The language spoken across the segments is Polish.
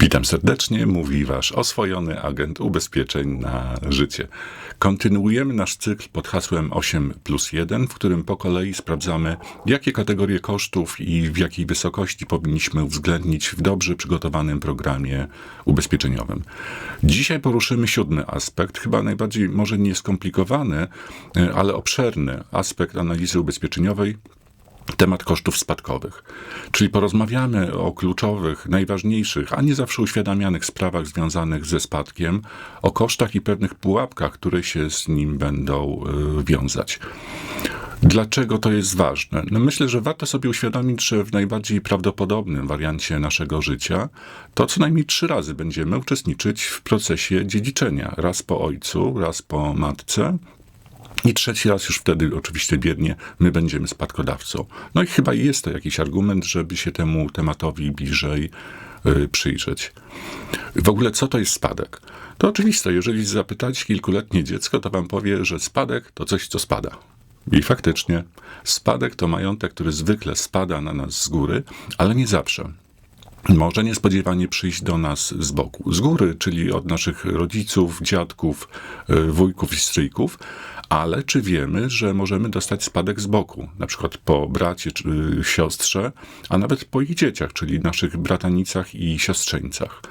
Witam serdecznie, mówi Wasz oswojony agent ubezpieczeń na życie. Kontynuujemy nasz cykl pod hasłem 8 plus 1, w którym po kolei sprawdzamy, jakie kategorie kosztów i w jakiej wysokości powinniśmy uwzględnić w dobrze przygotowanym programie ubezpieczeniowym. Dzisiaj poruszymy siódmy aspekt, chyba najbardziej może nie skomplikowany, ale obszerny aspekt analizy ubezpieczeniowej, temat kosztów spadkowych. Czyli porozmawiamy o kluczowych, najważniejszych, a nie zawsze uświadamianych sprawach związanych ze spadkiem, o kosztach i pewnych pułapkach, które się z nim będą y, wiązać. Dlaczego to jest ważne? No myślę, że warto sobie uświadomić, że w najbardziej prawdopodobnym wariancie naszego życia to co najmniej trzy razy będziemy uczestniczyć w procesie dziedziczenia. Raz po ojcu, raz po matce, i trzeci raz już wtedy oczywiście biernie my będziemy spadkodawcą. No i chyba jest to jakiś argument, żeby się temu tematowi bliżej y, przyjrzeć. W ogóle co to jest spadek? To oczywiste, jeżeli zapytać kilkuletnie dziecko, to wam powie, że spadek to coś, co spada. I faktycznie, spadek to majątek, który zwykle spada na nas z góry, ale nie zawsze może niespodziewanie przyjść do nas z boku, z góry, czyli od naszych rodziców, dziadków, y, wujków i stryjków, ale czy wiemy, że możemy dostać spadek z boku, na przykład po bracie czy siostrze, a nawet po ich dzieciach, czyli naszych bratanicach i siostrzeńcach?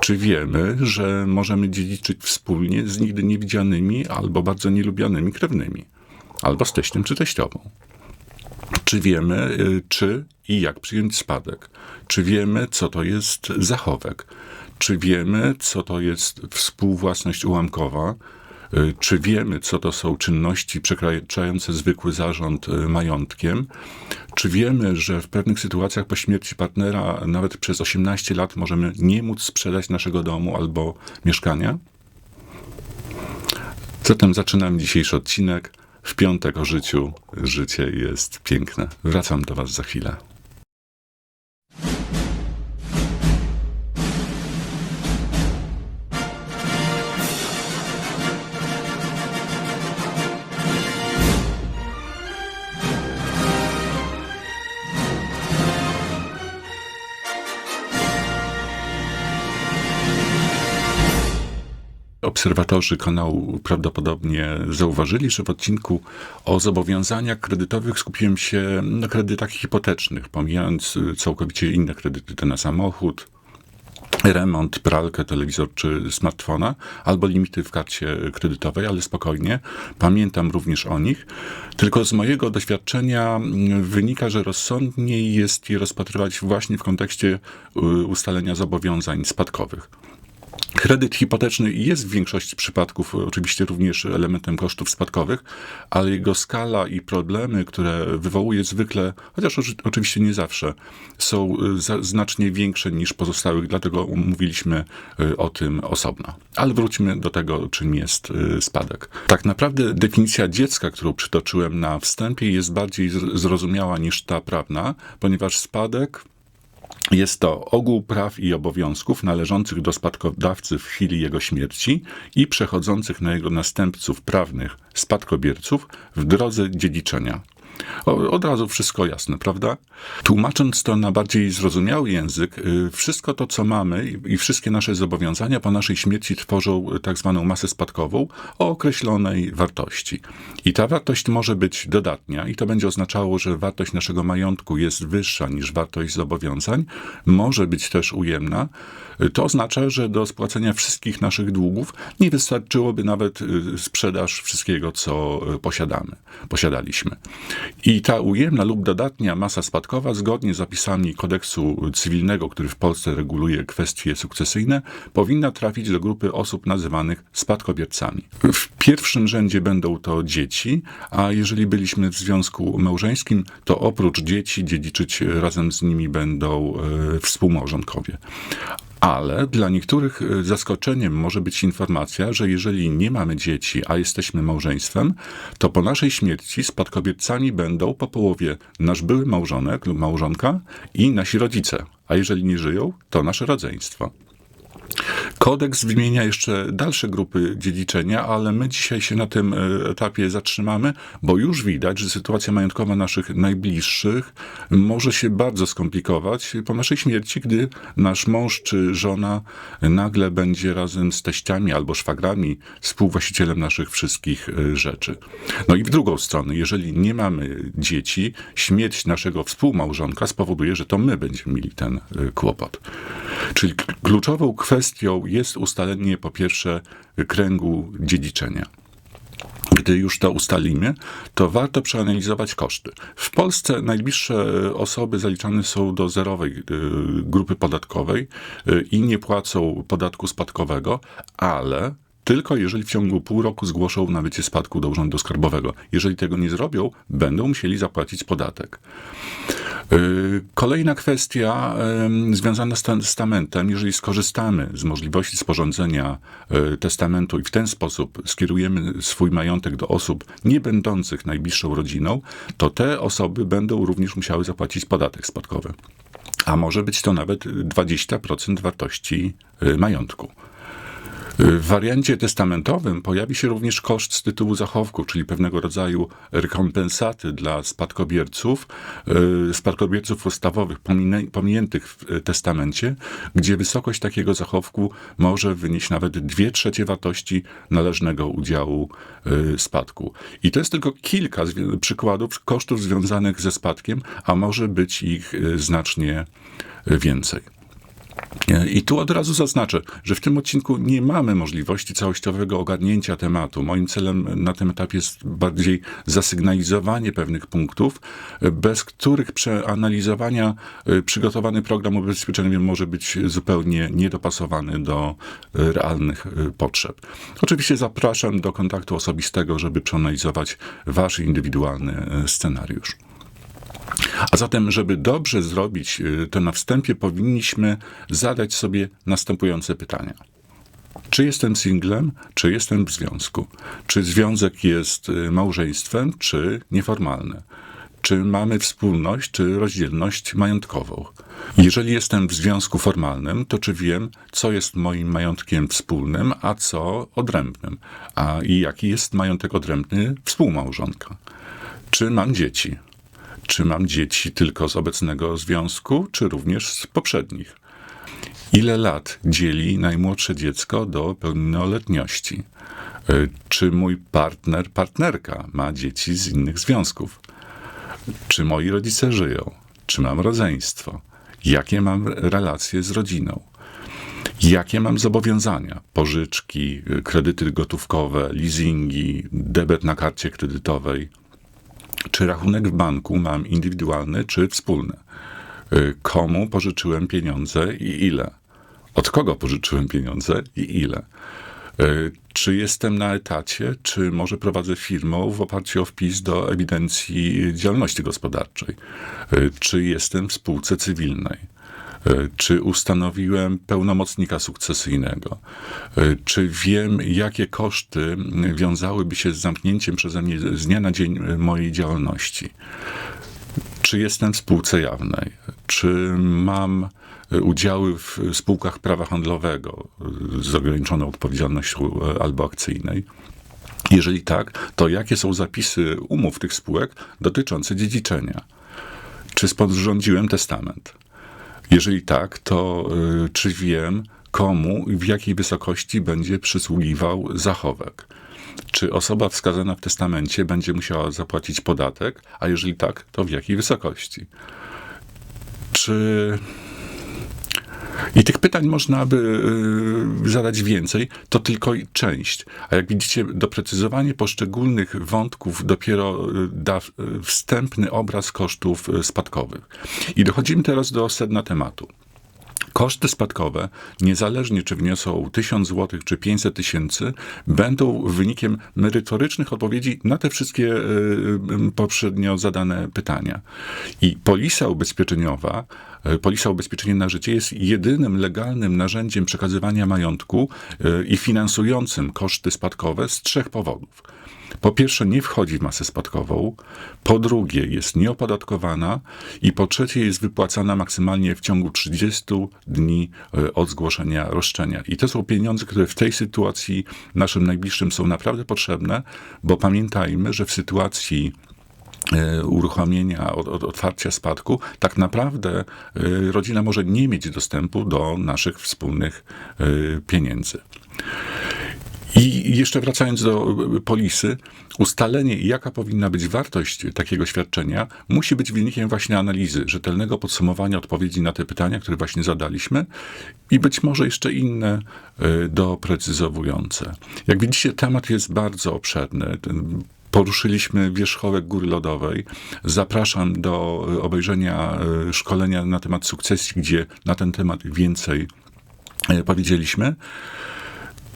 Czy wiemy, że możemy dziedziczyć wspólnie z nigdy niewidzianymi albo bardzo nielubianymi krewnymi? Albo z teściem czy teściową? Czy wiemy, y, czy i jak przyjąć spadek? Czy wiemy, co to jest zachowek? Czy wiemy, co to jest współwłasność ułamkowa? Y, czy wiemy, co to są czynności przekraczające zwykły zarząd y, majątkiem? Czy wiemy, że w pewnych sytuacjach po śmierci partnera nawet przez 18 lat możemy nie móc sprzedać naszego domu albo mieszkania? Zatem zaczynamy dzisiejszy odcinek. W piątek o życiu. Życie jest piękne. Wracam do Was za chwilę. Obserwatorzy kanału prawdopodobnie zauważyli, że w odcinku o zobowiązaniach kredytowych skupiłem się na kredytach hipotecznych, pomijając y, całkowicie inne kredyty na samochód, remont, pralkę, telewizor czy smartfona, albo limity w karcie kredytowej, ale spokojnie, pamiętam również o nich. Tylko z mojego doświadczenia mm, wynika, że rozsądniej jest je rozpatrywać właśnie w kontekście y, ustalenia zobowiązań spadkowych. Kredyt hipoteczny jest w większości przypadków oczywiście również elementem kosztów spadkowych, ale jego skala i problemy, które wywołuje zwykle, chociaż oczywiście nie zawsze, są y, znacznie większe niż pozostałych, dlatego mówiliśmy y, o tym osobno. Ale wróćmy do tego, czym jest y, spadek. Tak naprawdę definicja dziecka, którą przytoczyłem na wstępie, jest bardziej zrozumiała niż ta prawna, ponieważ spadek jest to ogół praw i obowiązków należących do spadkodawcy w chwili jego śmierci i przechodzących na jego następców prawnych spadkobierców w drodze dziedziczenia. Od razu wszystko jasne, prawda? Tłumacząc to na bardziej zrozumiały język, y, wszystko to, co mamy i wszystkie nasze zobowiązania po naszej śmierci tworzą tak zwaną masę spadkową o określonej wartości. I ta wartość może być dodatnia i to będzie oznaczało, że wartość naszego majątku jest wyższa niż wartość zobowiązań. Może być też ujemna. To oznacza, że do spłacenia wszystkich naszych długów nie wystarczyłoby nawet y, sprzedaż wszystkiego, co y, posiadamy, posiadaliśmy. I ta ujemna lub dodatnia masa spadkowa, zgodnie z zapisami kodeksu cywilnego, który w Polsce reguluje kwestie sukcesyjne, powinna trafić do grupy osób nazywanych spadkobiercami. W pierwszym rzędzie będą to dzieci, a jeżeli byliśmy w związku małżeńskim, to oprócz dzieci dziedziczyć razem z nimi będą e, współmałżonkowie. Ale dla niektórych y, zaskoczeniem może być informacja, że jeżeli nie mamy dzieci, a jesteśmy małżeństwem, to po naszej śmierci spadkobiercami będą po połowie nasz były małżonek lub małżonka i nasi rodzice. A jeżeli nie żyją, to nasze rodzeństwo. Kodeks wymienia jeszcze dalsze grupy dziedziczenia, ale my dzisiaj się na tym e, etapie zatrzymamy, bo już widać, że sytuacja majątkowa naszych najbliższych może się bardzo skomplikować po naszej śmierci, gdy nasz mąż czy żona nagle będzie razem z teściami albo szwagrami współwłaścicielem naszych wszystkich e, rzeczy. No i w drugą stronę, jeżeli nie mamy dzieci, śmierć naszego współmałżonka spowoduje, że to my będziemy mieli ten e, kłopot. Czyli kluczową kwestią jest ustalenie po pierwsze kręgu dziedziczenia. Gdy już to ustalimy, to warto przeanalizować koszty. W Polsce najbliższe osoby zaliczane są do zerowej y, grupy podatkowej y, i nie płacą podatku spadkowego, ale tylko jeżeli w ciągu pół roku zgłoszą nabycie spadku do Urzędu Skarbowego. Jeżeli tego nie zrobią, będą musieli zapłacić podatek. Y, kolejna kwestia związana z testamentem. Jeżeli skorzystamy z możliwości sporządzenia y, testamentu i w ten sposób skierujemy swój majątek do osób nie będących najbliższą rodziną, to te osoby będą również musiały zapłacić podatek spadkowy. A może być to nawet 20% wartości majątku. W wariancie testamentowym pojawi się również koszt z tytułu zachowku, czyli pewnego rodzaju rekompensaty dla spadkobierców, e, spadkobierców podstawowych pominiętych w testamencie, gdzie wysokość takiego zachowku może wynieść nawet dwie trzecie wartości należnego udziału spadku. I to jest tylko kilka przykładów kosztów związanych ze spadkiem, a może być ich znacznie więcej. I tu od razu zaznaczę, że w tym odcinku nie mamy możliwości całościowego ogarnięcia tematu. Moim celem na tym etapie jest bardziej zasygnalizowanie pewnych punktów, bez których przeanalizowania y, przygotowany program ubezpieczeniowy może być zupełnie niedopasowany do realnych potrzeb. Oczywiście zapraszam do kontaktu osobistego, żeby przeanalizować wasz indywidualny scenariusz. A zatem, żeby dobrze zrobić y, to na wstępie, powinniśmy zadać sobie następujące pytania. Czy jestem singlem, czy jestem w związku? Czy związek jest y, małżeństwem, czy nieformalny? Czy mamy wspólność, czy rozdzielność majątkową? Jeżeli jestem w związku formalnym, to czy wiem, co jest moim majątkiem wspólnym, a co odrębnym? A i jaki jest majątek odrębny współmałżonka? Czy mam dzieci? Czy mam dzieci tylko z obecnego związku, czy również z poprzednich? Ile lat dzieli najmłodsze dziecko do pełnoletności? E, czy mój partner, partnerka ma dzieci z innych związków? Czy moi rodzice żyją? Czy mam rodzeństwo? Jakie mam relacje z rodziną? Jakie mam zobowiązania? Pożyczki, kredyty gotówkowe, leasingi, debet na karcie kredytowej? Czy rachunek w banku mam indywidualny, czy wspólny. Y, komu pożyczyłem pieniądze i ile? Od kogo pożyczyłem pieniądze i ile? Y, czy jestem na etacie, czy może prowadzę firmę w oparciu o wpis do ewidencji działalności gospodarczej? Y, czy jestem w spółce cywilnej? E, czy ustanowiłem pełnomocnika sukcesyjnego? E, czy wiem, jakie koszty wiązałyby się z zamknięciem przeze mnie z dnia na dzień mojej działalności? Czy jestem w spółce jawnej? Czy mam udziały w spółkach prawa handlowego z ograniczoną odpowiedzialnością albo akcyjnej? Jeżeli tak, to jakie są zapisy umów tych spółek dotyczące dziedziczenia? Czy sporządziłem testament? Jeżeli tak, to y, czy wiem, komu i w jakiej wysokości będzie przysługiwał zachowek? Czy osoba wskazana w testamencie będzie musiała zapłacić podatek, a jeżeli tak, to w jakiej wysokości? Czy i tych pytań można by y, zadać więcej, to tylko część. A jak widzicie, doprecyzowanie poszczególnych wątków dopiero y, da y, wstępny obraz kosztów spadkowych. I dochodzimy teraz do sedna tematu. Koszty spadkowe, niezależnie czy wniosą 1000 zł czy 500 tysięcy, będą wynikiem merytorycznych odpowiedzi na te wszystkie y, poprzednio zadane pytania. I polisa ubezpieczeniowa, y, polisa ubezpieczenia na życie jest jedynym legalnym narzędziem przekazywania majątku y, i finansującym koszty spadkowe z trzech powodów. Po pierwsze nie wchodzi w masę spadkową, po drugie jest nieopodatkowana i po trzecie jest wypłacana maksymalnie w ciągu 30 dni e, od zgłoszenia roszczenia. I to są pieniądze, które w tej sytuacji naszym najbliższym są naprawdę potrzebne, bo pamiętajmy, że w sytuacji e, uruchomienia, od, otwarcia spadku, tak naprawdę e, rodzina może nie mieć dostępu do naszych wspólnych pieniędzy. I jeszcze wracając do y, polisy, ustalenie, jaka powinna być wartość takiego świadczenia, musi być wynikiem właśnie analizy, rzetelnego podsumowania odpowiedzi na te pytania, które właśnie zadaliśmy i być może jeszcze inne y, doprecyzowujące. Jak widzicie, temat jest bardzo obszerny. Poruszyliśmy wierzchołek góry lodowej. Zapraszam do y, obejrzenia szkolenia na temat sukcesji, gdzie na ten temat więcej powiedzieliśmy.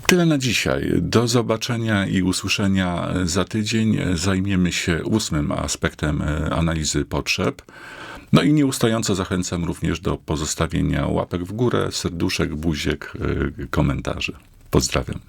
Tyle na dzisiaj. Do zobaczenia i usłyszenia za tydzień. Zajmiemy się ósmym aspektem e, analizy potrzeb. No i nieustająco zachęcam również do pozostawienia łapek w górę, serduszek, buziek, e, komentarzy. Pozdrawiam.